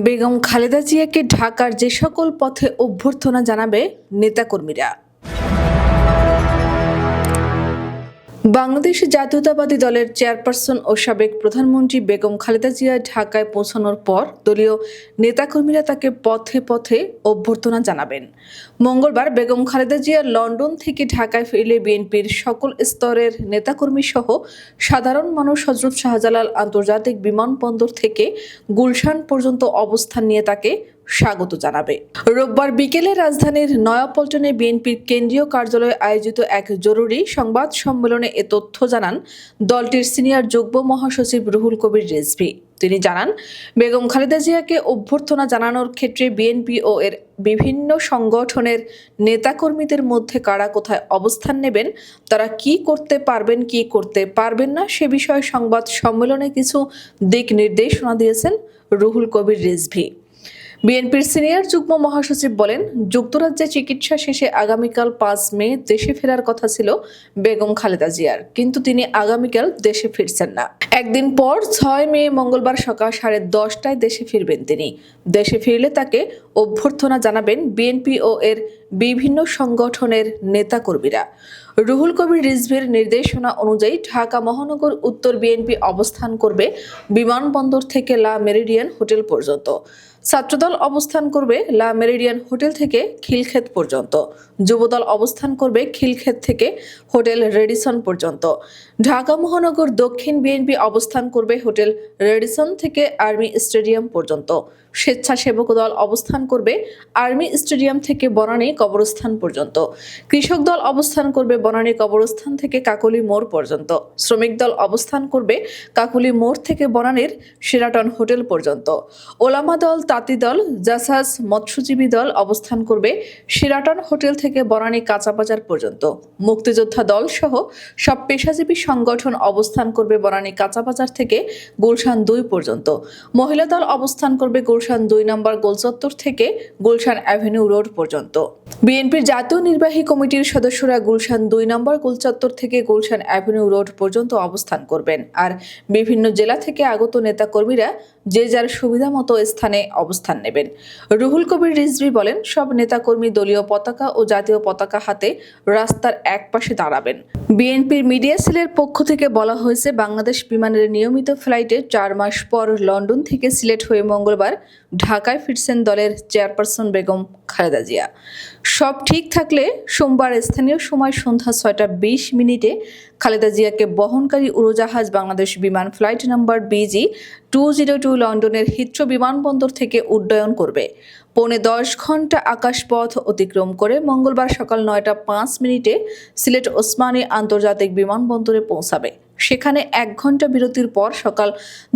বেগম খালেদা জিয়াকে ঢাকার যে সকল পথে অভ্যর্থনা জানাবে নেতাকর্মীরা। বাংলাদেশ জাতীয়তাবাদী দলের চেয়ারপারসন ও সাবেক প্রধানমন্ত্রী বেগম খালেদা জিয়া ঢাকায় পৌঁছানোর পর দলীয় নেতাকর্মীরা তাকে পথে পথে অভ্যর্থনা জানাবেন। মঙ্গলবার বেগম খালেদা জিয়া লন্ডন থেকে ঢাকায় ফিরলে বিএনপির সকল স্তরের নেতাকর্মী সহ সাধারণ মানুষ হজরত শাহজালাল আন্তর্জাতিক বিমানবন্দর থেকে গুলশান পর্যন্ত অবস্থান নিয়ে তাকে স্বাগত জানাবে। রোববার বিকেলে রাজধানীর নয়াপল্টনে বিএনপির কেন্দ্রীয় কার্যালয়ে আয়োজিত এক জরুরি সংবাদ সম্মেলনে এ তথ্য জানান দলটির সিনিয়র যুগ্ম মহাসচিব রুহুল কবির রেজভি। তিনি জানান, বেগম খালেদা জিয়াকে অভ্যর্থনা জানানোর ক্ষেত্রে বিএনপি ও এর বিভিন্ন সংগঠনের নেতাকর্মীদের মধ্যে কারা কোথায় অবস্থান নেবেন, তারা কি করতে পারবেন, কি করতে পারবেন না, সে বিষয়ে সংবাদ সম্মেলনে কিছু দিক নির্দেশনা দিয়েছেন রুহুল কবির রিজভি। বিএনপির সিনিয়র যুগ্ম মহাসচিব বলেন, যুক্তরাজ্যে চিকিৎসা শেষে আগামীকাল পাঁচ মে দেশে ফেরার কথা ছিল বেগম খালেদা জিয়ার। কিন্তু তিনি আগামীকাল দেশে ফিরছেন না। একদিন পর ছয় মে মঙ্গলবার সকাল সাড়ে দশটায় দেশে ফিরবেন তিনি। দেশে ফিরলে তাকে অভ্যর্থনা জানাবেন বিএনপি ও এর বিভিন্ন সংগঠনের নেতাকর্মীরা। রুহুল কবির রিজভির নির্দেশনা অনুযায়ী ঢাকা মহানগর উত্তর বিএনপি অবস্থান করবে বিমানবন্দর থেকে লা মেরিডিয়ান হোটেল পর্যন্ত। ছাত্রদল অবস্থান করবে লা মেরিডিয়ান হোটেল থেকে খিলক্ষেত পর্যন্ত। যুবদল অবস্থান করবে খিলক্ষেত থেকে হোটেল রেডিসন পর্যন্ত। ঢাকা মহানগর দক্ষিণ বিএনপি অবস্থান করবে হোটেল রেডিসন থেকে আর্মি স্টেডিয়াম পর্যন্ত। স্বেচ্ছাসেবক দল অবস্থান করবে আর্মি স্টেডিয়াম থেকে বনানী কবরস্থান পর্যন্ত। কৃষক দল অবস্থান করবে বনানী কবরস্থান থেকে কাকলি মোড় পর্যন্ত। শ্রমিক দল অবস্থান করবে কাকুলি মোড় থেকে বনানীর সেরাটন হোটেল পর্যন্ত। ওলামা দল, তাঁতি দল, জাসাস, মৎস্যজীবী দল অবস্থান করবে সেরাটন হোটেল থেকে বনানী কাঁচাবাজার পর্যন্ত। মুক্তিযোদ্ধা দল সহ সব পেশাজীবী সংগঠন অবস্থান করবে বনানী কাঁচাবাজার থেকে গুলশান দুই পর্যন্ত। মহিলা দল অবস্থান করবে গুলশান দুই নম্বর গোলচত্বর থেকে গুলশান অ্যাভিনিউ রোড পর্যন্ত। বিএনপির জাতীয় নির্বাহী কমিটির সদস্যরা গুলশান দুই নম্বর গুলচত্বর থেকে গুলশান অ্যাভিনিউ রোড পর্যন্ত অবস্থান করবেন। আর বিভিন্ন জেলা থেকে আগত নেতাকর্মীরা যে যার সুবিধা মতো স্থানে অবস্থান নেবেন। রুহুল কবির রিজভি বলেন, সব নেতাকর্মী দলীয় পতাকা ও জাতীয় পতাকা হাতে রাস্তার এক পাশে দাঁড়াবেন। বিএনপির মিডিয়া সেলের পক্ষ থেকে বলা হয়েছে, বাংলাদেশ বিমানের নিয়মিত ফ্লাইটে চার মাস পর লন্ডন থেকে সিলেট হয়ে মঙ্গলবার ঢাকায় ফিরছেন দলের চেয়ারপারসন বেগম খালেদা জিয়া। সব ঠিক থাকলে সোমবার স্থানীয় সময় সন্ধ্যা ছয়টা বিশ মিনিটে খালেদা জিয়াকে বহনকারী উড়োজাহাজ Bangladesh Biman flight number BG two zero two লন্ডনের হিথ্রো বিমানবন্দর থেকে উড্ডয়ন করবে। পৌনে দশ ঘণ্টা আকাশপথ অতিক্রম করে মঙ্গলবার সকাল নয়টা পাঁচ মিনিটে সিলেট ওসমানী আন্তর্জাতিক বিমানবন্দরে পৌঁছাবে। সেখানে এক ঘণ্টা বিরতির পর সকাল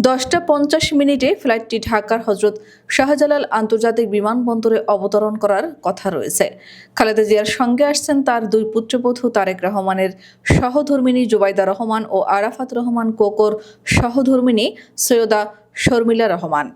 দশটা পঞ্চাশ মিনিটে ফ্লাইটটি ঢাকার হজরত শাহজালাল আন্তর্জাতিক বিমানবন্দরে অবতরণ করার কথা রয়েছে। খালেদা জিয়ার সঙ্গে আসছেন তার দুই পুত্রবধূ তারেক রহমানের সহধর্মিনী জুবাইদা রহমান ও আরাফাত রহমান কোকর সহধর্মিনী সৈয়দা শর্মিলা রহমান।